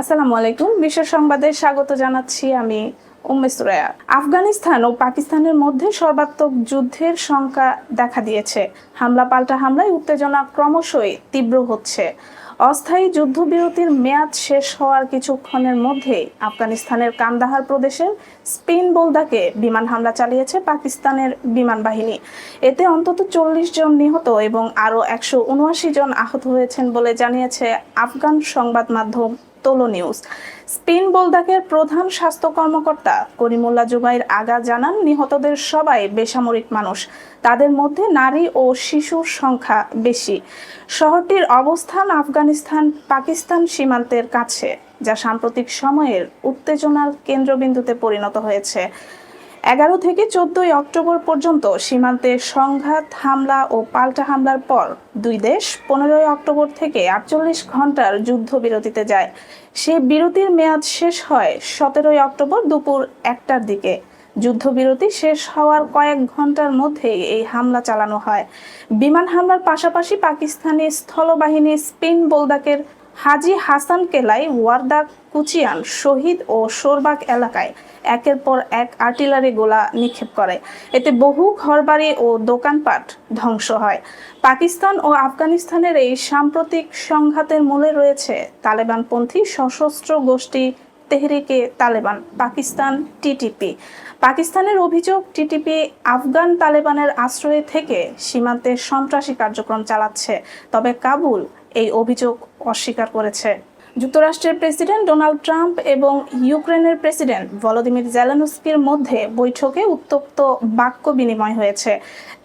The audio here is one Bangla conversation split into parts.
আসসালামু আলাইকুম। বিশ্ব সংবাদে স্বাগত জানাচ্ছি আমি উম্মে সুরায়া আফগানিস্তান ও পাকিস্তানের মধ্যে সর্বাত্মক যুদ্ধের সংখ্যা দেখা দিয়েছে। হামলা পাল্টা হামলায় উত্তেজনা ক্রমশই তীব্র হচ্ছে। অস্থায়ী যুদ্ধবিরতির মেয়াদ শেষ হওয়ার কিছুক্ষণের মধ্যেই আফগানিস্তানের কান্দাহার প্রদেশের স্পিন বোলদাকে বিমান হামলা চালিয়েছে পাকিস্তানের বিমান বাহিনী। এতে অন্তত চল্লিশ জন নিহত এবং আরও একশো উনআশি জন আহত হয়েছেন বলে জানিয়েছে আফগান সংবাদ মাধ্যম তোলো নিউজ। স্পিন বোলদাকের প্রধান স্বাস্থ্য কর্মকর্তা করিমুল্লা জুবাইর আগা জানান, নিহতদের সবাই বেসামরিক মানুষ। তাদের মধ্যে নারী ও শিশুর সংখ্যা বেশি। শহরটির অবস্থান আফগানিস্তান, পাকিস্তান সীমান্তের কাছে, যা সাম্প্রতিক সময়ের উত্তেজনার কেন্দ্রবিন্দুতে পরিণত হয়েছে। এগারো থেকে চোদ্দই অক্টোবর পর্যন্ত সীমান্তে সংঘাত, হামলা ও পাল্টা হামলার পর দুই দেশ পনেরোই অক্টোবর থেকে আটচল্লিশ ঘণ্টার যুদ্ধবিরতিতে যায়। সে বিরতির মেয়াদ শেষ হয় সতেরোই অক্টোবর দুপুর একটার দিকে। যুদ্ধবিরতি শেষ হওয়ার কয়েক ঘণ্টার মধ্যেই এই হামলা চালানো হয়। বিমান হামলার পাশাপাশি পাকিস্তানি স্থলবাহিনী স্পিন বোলদাকের হাজি হাসান কেলাই ওয়ার্দা কুচিয়ান শহীদ ও শোরবাগ এলাকায় একের পর এক আর্টিলারি গোলা নিক্ষেপ করে। এতে বহু ঘরবাড়ি ও দোকানপাট ধ্বংস হয়। পাকিস্তান ও আফগানিস্তানের এই সাম্প্রতিক সংঘাতের মূলে রয়েছে তালেবানপন্থী সশস্ত্র গোষ্ঠী তেহরিকে তালেবান, পাকিস্তান, টিটিপি। পাকিস্তানের অভিযোগ, টিটিপি আফগান তালেবানের আশ্রয়ে থেকে সীমান্তে সন্ত্রাসী কার্যক্রম চালাচ্ছে, তবে কাবুল এই অভিযোগ অস্বীকার করেছে। যুক্তরাষ্ট্রের প্রেসিডেন্ট ডোনাল্ড ট্রাম্প এবং ইউক্রেনের প্রেসিডেন্ট ভলোদিমির জেলেনস্কির মধ্যে বৈঠকে উত্তপ্ত বাক্য বিনিময় হয়েছে।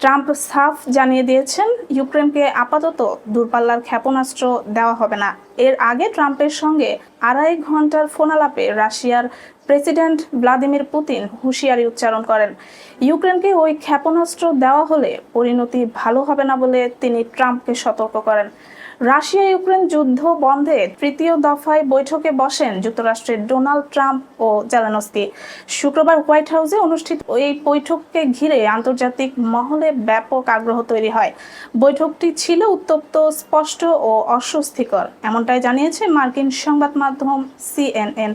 ট্রাম্প সাফ জানিয়ে দিয়েছেন, ইউক্রেনকে আপাতত দূরপাল্লার ক্ষেপণাস্ত্র দেওয়া হবে না। এর আগে ট্রাম্পের সঙ্গে আড়াই ঘণ্টার ফোনালাপে রাশিয়ার প্রেসিডেন্ট ভ্লাদিমির পুতিন হুঁশিয়ারি উচ্চারণ করেন। ইউক্রেনকে ওই ক্ষেপণাস্ত্র দেওয়া হলে পরিণতি ভালো হবে না বলে তিনি ট্রাম্পকে সতর্ক করেন। রাশিয়া ইউক্রেন যুদ্ধ বন্ধে তৃতীয় দফায় বৈঠকে বসেন যুক্তরাষ্ট্রের ডোনাল্ড ট্রাম্প ও জেলানস্কি। শুক্রবার হোয়াইট হাউসে অনুষ্ঠিত এই বৈঠককে ঘিরে আন্তর্জাতিক মহলে ব্যাপক আগ্রহ তৈরি হয়। বৈঠকটি ছিল উত্তপ্ত, স্পষ্ট ও অস্বস্তিকর, এমনটাই জানিয়েছে মার্কিন সংবাদ মাধ্যম সিএনএন।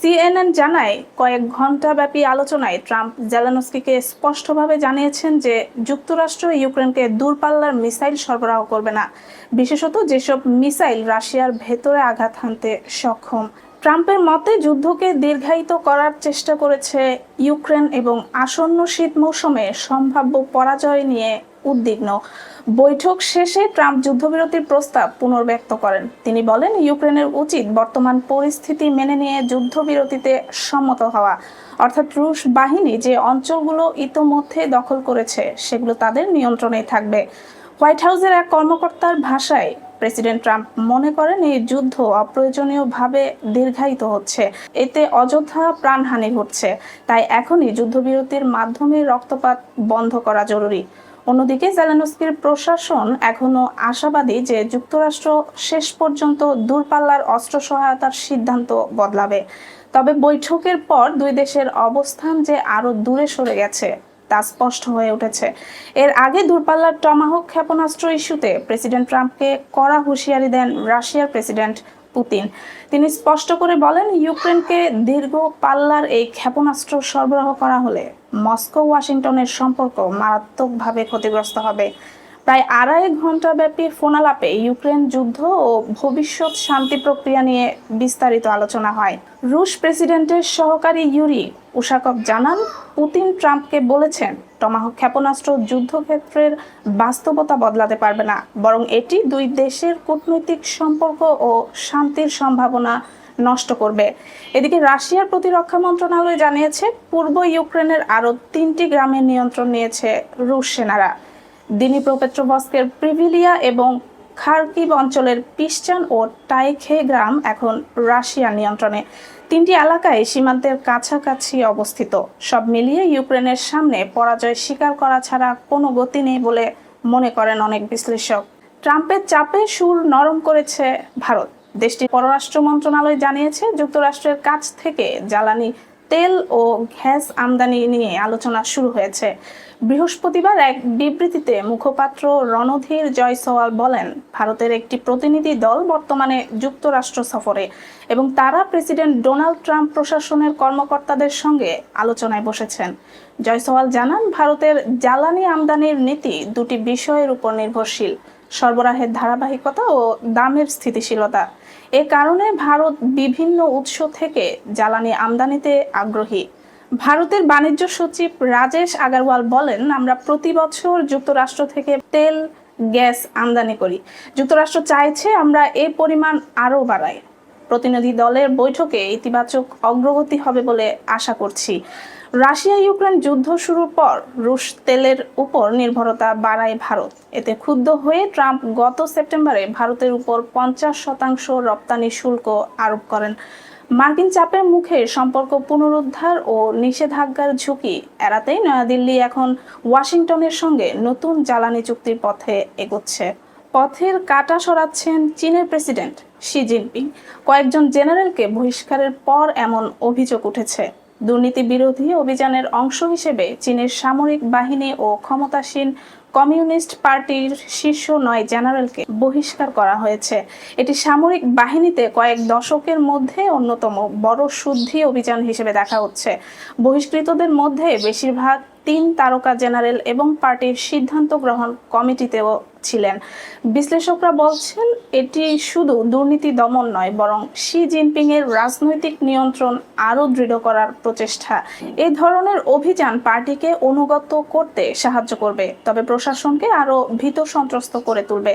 সিএনএন জানায়, কয়েক ঘণ্টা ব্যাপী আলোচনায় ট্রাম্প জেলানস্কিকে স্পষ্টভাবে জানিয়েছেন যে যুক্তরাষ্ট্র ইউক্রেনকে দূরপাল্লার মিসাইল সরবরাহ করবে না। বিশেষত যেসব মিসাইল রাশিয়ার ভেতরে আঘাত হানতে সক্ষম। ট্রাম্পের মতে, যুদ্ধকে দীর্ঘায়িত করার চেষ্টা করেছে ইউক্রেন এবং আসন্ন শীত মৌসুমে সম্ভাব্য পরাজয় নিয়ে উদ্বিগ্ন। বৈঠক শেষে ট্রাম্প যুদ্ধবিরতির প্রস্তাব পুনর্ব্যক্ত করেন। তিনি বলেন, ইউক্রেনের উচিত বর্তমান পরিস্থিতি মেনে নিয়ে যুদ্ধবিরতিতে সম্মত হওয়া। অর্থাৎ রুশ বাহিনী যে অঞ্চলগুলো ইতোমধ্যে দখল করেছে, সেগুলো তাদের নিয়ন্ত্রণেই থাকবে। হোয়াইট হাউসের এক কর্মকর্তার ভাষায় প্রেসিডেন্ট ট্রাম্প মনে করেন, এই যুদ্ধ অপ্রয়োজনীয়ভাবে দীর্ঘায়িত হচ্ছে। এতে অযথা প্রাণহানি ঘটছে। তাই এখনই যুদ্ধবিরতির মাধ্যমে রক্তপাত বন্ধ করা জরুরি। অন্যদিকে জেলেনস্কির প্রশাসন এখনও আশাবাদী যে যুক্তরাষ্ট্র শেষ পর্যন্ত দূরপাল্লার অস্ত্র সহায়তার সিদ্ধান্ত বদলাবে। তবে বৈঠকের পর দুই দেশের অবস্থান যে আরও দূরে সরে গেছে, তা স্পষ্ট হয়ে উঠেছে। এর আগে দূরপাল্লার টমাহক ক্ষেপণাস্ত্র ইস্যুতে প্রেসিডেন্ট ট্রাম্পকে কড়া হুঁশিয়ারি দেন রাশিয়ার প্রেসিডেন্ট পুতিন। তিনি স্পষ্ট করে বলেন, ইউক্রেনকে দীর্ঘ পাল্লার এই ক্ষেপণাস্ত্র সরবরাহ করা হলে মস্কো ওয়াশিংটনের সম্পর্ক মারাত্মকভাবে ক্ষতিগ্রস্ত হবে। প্রায় আড়াই ঘণ্টা ব্যাপী ফোনালাপে ইউক্রেন যুদ্ধ ও ভবিষ্যৎ শান্তি প্রক্রিয়া নিয়ে বিস্তারিত আলোচনা হয়। রুশ প্রেসিডেন্টের সহকারী ইউরি উশাকভ জানান, পুতিন ট্রাম্পকে বলেছেন, টমাহক ক্ষেপণাস্ত্র যুদ্ধক্ষেত্রের বাস্তবতা বদলাতে পারবে না, বরং এটি দুই দেশের কূটনৈতিক সম্পর্ক ও শান্তির সম্ভাবনা নষ্ট করবে। এদিকে রাশিয়ার প্রতিরক্ষা মন্ত্রণালয় জানিয়েছে, পূর্ব ইউক্রেনের আরও তিনটি গ্রামের নিয়ন্ত্রণ নিয়েছে রুশ সেনারা। দিনিপ্রোপেট্রোভস্কের প্রিভিলিয়া এবং খার্কিব অঞ্চলের পিশ্চান ও টাইখে গ্রাম এখন রাশিয়ার নিয়ন্ত্রণে। তিনটি এলাকায় সীমান্তের কাছাকাছি অবস্থিত। সব মিলিয়ে ইউক্রেনের সামনে পরাজয় স্বীকার করা ছাড়া কোনো গতি নেই বলে মনে করেন অনেক বিশ্লেষক। ট্রাম্পের চাপে সুর নরম করেছে ভারত। দেশটির পররাষ্ট্র মন্ত্রণালয় জানিয়েছে, যুক্তরাষ্ট্রের কাছ থেকে জ্বালানি তেল ও গ্যাস আমদানি নিয়ে আলোচনা শুরু হয়েছে। বৃহস্পতিবার এক বিবৃতিতে মুখপাত্র রণধীর জয়সওয়াল বলেন, ভারতের একটি প্রতিনিধি দল বর্তমানে যুক্তরাষ্ট্র সফরে এবং তারা প্রেসিডেন্ট ডোনাল্ড ট্রাম্প প্রশাসনের কর্মকর্তাদের সঙ্গে আলোচনায় বসেছেন। জয়সওয়াল জানান, ভারতের জ্বালানি আমদানির নীতি দুটি বিষয়ের উপর নির্ভরশীল। সরবরাহের ধারাবাহিকতা ও দামের স্থিতিশীলতা এ কারণে ভারত বিভিন্ন উৎস থেকে জ্বালানি আমদানিতে আগ্রহী। ভারতের বাণিজ্য সচিব রাজেশ আগারওয়াল বলেন, আমরা প্রতি বছর যুক্তরাষ্ট্র থেকে তেল, গ্যাস আমদানি করি। যুক্তরাষ্ট্র চাইছে আমরা এই পরিমাণ আরও বাড়াই। প্রতিনিধি দলের বৈঠকে ইতিবাচক অগ্রগতি হবে বলে আশা করছি। রাশিয়া ইউক্রেন যুদ্ধ শুরুর পর রুশ তেলের উপর নির্ভরতা বাড়ায় ভারত। এতে ক্ষুব্ধ হয়ে ট্রাম্প গত সেপ্টেম্বরে ভারতের উপর পঞ্চাশ শতাংশ রপ্তানি শুল্ক আরোপ করেন। মার্কিন চাপের মুখে সম্পর্ক পুনরুদ্ধার ও নিষেধাজ্ঞার ঝুঁকি এড়াতেই নয়াদিল্লি এখন ওয়াশিংটনের সঙ্গে নতুন জ্বালানি চুক্তির পথে এগোচ্ছে। পথের কাটা সরাচ্ছেন চীনের প্রেসিডেন্ট শি জিনপিং। কয়েকজন জেনারেলকে বহিষ্কারের পর এমন অভিযোগ উঠেছে। দুর্নীতি বিরোধী অভিযানের অংশ হিসেবে চীনের সামরিক বাহিনী ও ক্ষমতাসীন কমিউনিস্ট পার্টির শীর্ষ নয় জেনারেলকে বহিষ্কার করা হয়েছে। এটি সামরিক বাহিনীতে কয়েক দশকের মধ্যে অন্যতম বড় শুদ্ধি অভিযান হিসেবে দেখা হচ্ছে। বহিষ্কৃতদের মধ্যে বেশিরভাগ তিন তারকা জেনারেল এবং পার্টির সিদ্ধান্ত গ্রহণ কমিটিতেও ছিলেন। বিশ্লেষকরা বলছেন, এটি শুধু দুর্নীতি দমন নয়, বরং শি জিনপিং এর রাজনৈতিক নিয়ন্ত্রণ আরও দৃঢ় করার প্রচেষ্টা। এ ধরনের অভিযান পার্টিকে অনুগত করতে সাহায্য করবে, তবে প্রশাসনকে আরও ভীত সন্ত্রস্ত করে তুলবে।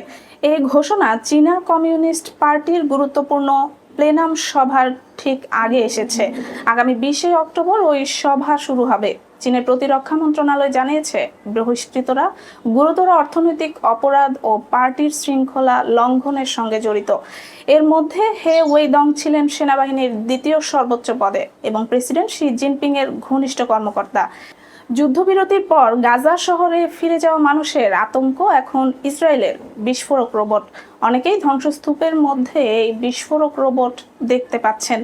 এই ঘোষণা চীনা কমিউনিস্ট পার্টির গুরুত্বপূর্ণ প্লেনাম সভার ঠিক আগে এসেছে। আগামী বিশে অক্টোবর ওই সভা শুরু হবে। চীনের প্রতিরক্ষা মন্ত্রণালয় জানিয়েছে, বহিষ্কৃতরা গুরুতর অর্থনৈতিক অপরাধ ও পার্টির শৃঙ্খলা লঙ্ঘনের সঙ্গে জড়িত। এর মধ্যে হে ওয়েদং ছিলেন সেনাবাহিনীর দ্বিতীয় সর্বোচ্চ পদে এবং প্রেসিডেন্ট শি জিনপিং এর ঘনিষ্ঠ কর্মকর্তা। যুদ্ধবিরতির পর গাজা শহরে ফিরে যাওয়া মানুষের আতঙ্ক এখন ইসরায়েলের বিস্ফোরক রোবট। অনেকেই ধ্বংসস্তূপের মধ্যে এই বিস্ফোরক রোবট দেখতে পাচ্ছেন,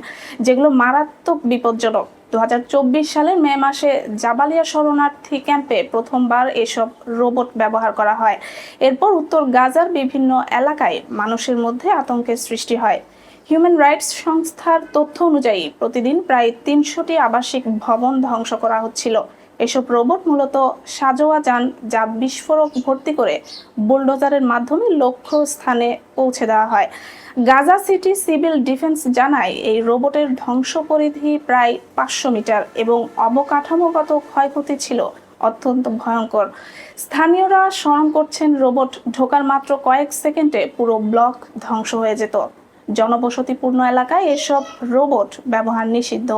যেগুলো মারাত্মক বিপজ্জনক। দু হাজার চব্বিশ সালের মে মাসে জাবালিয়া শরণার্থী ক্যাম্পে প্রথমবার এসব রোবট ব্যবহার করা হয়। এরপর উত্তর গাজার বিভিন্ন এলাকায় মানুষের মধ্যে আতঙ্কের সৃষ্টি হয়। হিউম্যান রাইটস সংস্থার তথ্য অনুযায়ী প্রতিদিন প্রায় তিনশোটি আবাসিক ভবন ধ্বংস করা হচ্ছিল। এসব রোবট মূলত সাজোয়া যান যা বিস্ফোরক ভর্তি করে বুলডোজারের মাধ্যমে লক্ষ্য স্থানে পৌঁছে দেওয়া হয়। গাজা সিটি সিভিল ডিফেন্স জানায়, এই রোবটের ধ্বংস পরিধি প্রায় পাঁচশো মিটার এবং অবকাঠামোগত ক্ষয়ক্ষতি ছিল অত্যন্ত ভয়ঙ্কর। স্থানীয়রা স্মরণ করছেন রোবট ঢোকার মাত্র কয়েক সেকেন্ডে পুরো ব্লক ধ্বংস হয়ে যেত। জনবসতিপূর্ণ এলাকায় এসব রোবট ব্যবহার নিষিদ্ধ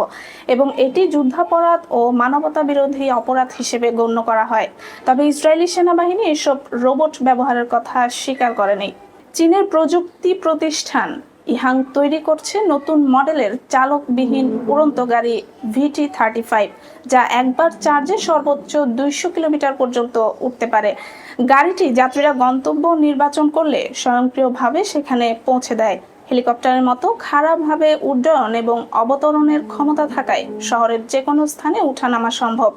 এবং এটি যুদ্ধাপরাধ ও মানবতা বিরোধী অপরাধ হিসেবে গণ্য করা হয়। তবে ইসরায়েলি সেনাবাহিনী এসব রোবট ব্যবহারের কথা স্বীকার করেনি। চীনের প্রযুক্তি প্রতিষ্ঠান ইহাং তৈরি করছে নতুন মডেলের চালকবিহীন উড়ন্ত গাড়ি ভিটি থার্টি ফাইভ, যা একবার চার্জে সর্বোচ্চ দুইশো কিলোমিটার পর্যন্ত উঠতে পারে। গাড়িটি যাত্রীরা গন্তব্য নির্বাচন করলে স্বয়ংক্রিয়ভাবে সেখানে পৌঁছে দেয়। হেলিকপ্টারের মতো খারাপভাবে উড্ডয়ন এবং অবতরণের ক্ষমতা থাকায় শহরের যে কোনো স্থানে ওঠানামা সম্ভব।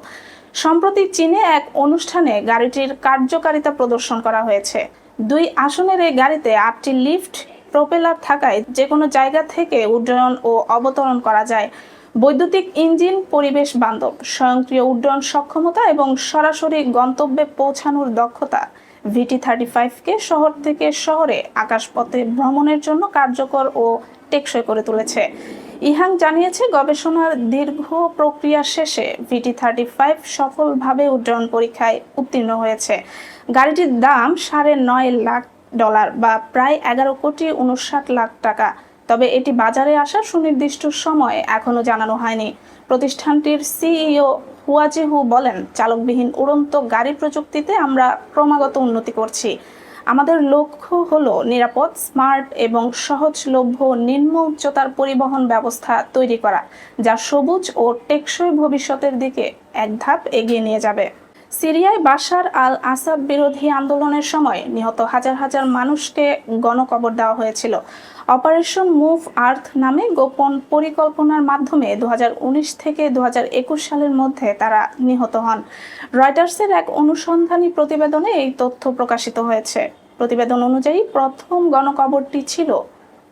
সম্প্রতি চীনে এক অনুষ্ঠানে গাড়িটির কার্যকারিতা প্রদর্শন করা হয়েছে। দুই আসনের এই গাড়িতে আটটি লিফট, প্রোপেলার থাকায় যে কোনো জায়গা থেকে উড্ডয়ন ও অবতরণ করা যায়। বৈদ্যুতিক ইঞ্জিন, পরিবেশ বান্ধব, স্বয়ংক্রিয় উড্ডয়ন সক্ষমতা এবং সরাসরি গন্তব্যে পৌঁছানোর দক্ষতা ভিটি থার্টি ফাইভকে শহর থেকে শহরে আকাশপথে ভ্রমণের জন্য কার্যকর ও টেকসই করে তুলেছে। ইহাং জানিয়েছে, গবেষণার দীর্ঘ প্রক্রিয়া শেষে ভিটি থার্টি ফাইভ সফলভাবে উড্ডয়ন পরীক্ষায় উত্তীর্ণ হয়েছে। গাড়িটির দাম সাড়ে নয় লাখ ডলার বা প্রায় এগারো কোটি উনষাট লাখ টাকা। তবে এটি বাজারে আসার সুনির্দিষ্ট সময় এখনও জানানো হয়নি। প্রতিষ্ঠানটির সিইও হুয়াজিহু বলেন, চালকবিহীন উড়ন্ত গাড়ি প্রযুক্তিতে আমরা ক্রমাগত উন্নতি করছি। আমাদের লক্ষ্য হলো নিরাপদ, স্মার্ট এবং সহজলভ্য নিম্ন উচ্চতার পরিবহন ব্যবস্থা তৈরি করা, যা সবুজ ও টেকসই ভবিষ্যতের দিকে এক ধাপ এগিয়ে নিয়ে যাবে। সিরিয়ায় বাশার আল আসাদ বিরোধী আন্দোলনের সময় নিহত হাজার হাজার মানুষকে গণকবর দেওয়া হয়েছিল। অপারেশন মুভ আর্থ নামে গোপন পরিকল্পনার মাধ্যমে দু হাজার উনিশ থেকে দু হাজার একুশ সালের মধ্যে তারা নিহত হন। রয়টার্সের এক অনুসন্ধানী প্রতিবেদনে এই তথ্য প্রকাশিত হয়েছে। প্রতিবেদন অনুযায়ী প্রথম গণকবরটি ছিল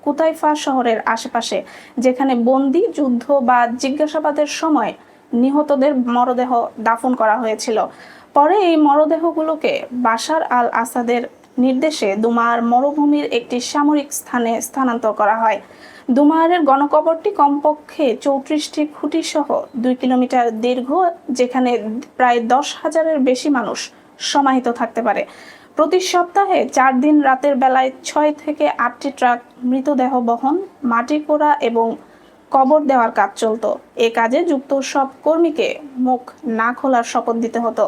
কুতাইফা শহরের আশেপাশে, যেখানে বন্দি, যুদ্ধ বা জিজ্ঞাসাবাদের সময় নিহতদের মরদেহ দাফন করা হয়েছিল। পরে এই মরদেহগুলোকে বাশার আল আসাদের নির্দেশে দুমার মরুভূমির একটি সামরিক স্থানে স্থানান্তর করা হয়। দুমারের গণকবরটি কমপক্ষে চৌত্রিশটি খুঁটি সহ দুই কিলোমিটার দীর্ঘ, যেখানে প্রায় দশ হাজারের বেশি মানুষ সমাহিত থাকতে পারে। প্রতি সপ্তাহে চার দিন রাতের বেলায় ছয় থেকে আটটি ট্রাক মৃতদেহ বহন, মাটি কোড়া এবং কবর দেওয়ার কাজ চলত। এ কাজে যুক্ত সব কর্মীকে মুখ না খোলার শপথ দিতে হতো।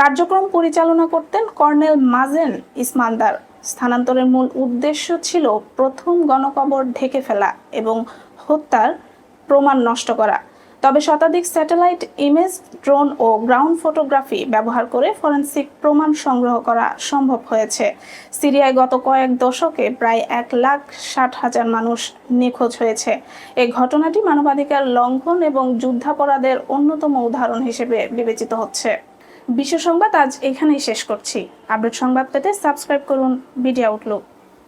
কার্যক্রম পরিচালনা করতেন কর্নেল মাজেন ইসমানদার। স্থানান্তরের মূল উদ্দেশ্য ছিল প্রথম গণকবর ঢেকে ফেলা এবং হত্যার প্রমাণ নষ্ট করা। তবে শতাধিক স্যাটেলাইট, ইমেজ, ড্রোন ও গ্রাউন্ড ফটোগ্রাফি ব্যবহার করে ফরেন্সিক প্রমাণ সংগ্রহ করা সম্ভব হয়েছে। সিরিয়ায় গত কয়েক দশকে প্রায় এক লাখ ষাট হাজার মানুষ নিখোঁজ হয়েছে। এই ঘটনাটি মানবাধিকার লঙ্ঘন এবং যুদ্ধাপরাধের অন্যতম উদাহরণ হিসেবে বিবেচিত হচ্ছে। বিশ্ব সংবাদ আজ এখানেই শেষ করছি। আপডেট সংবাদ পেতে সাবস্ক্রাইব করুন বিডি আউটলুক।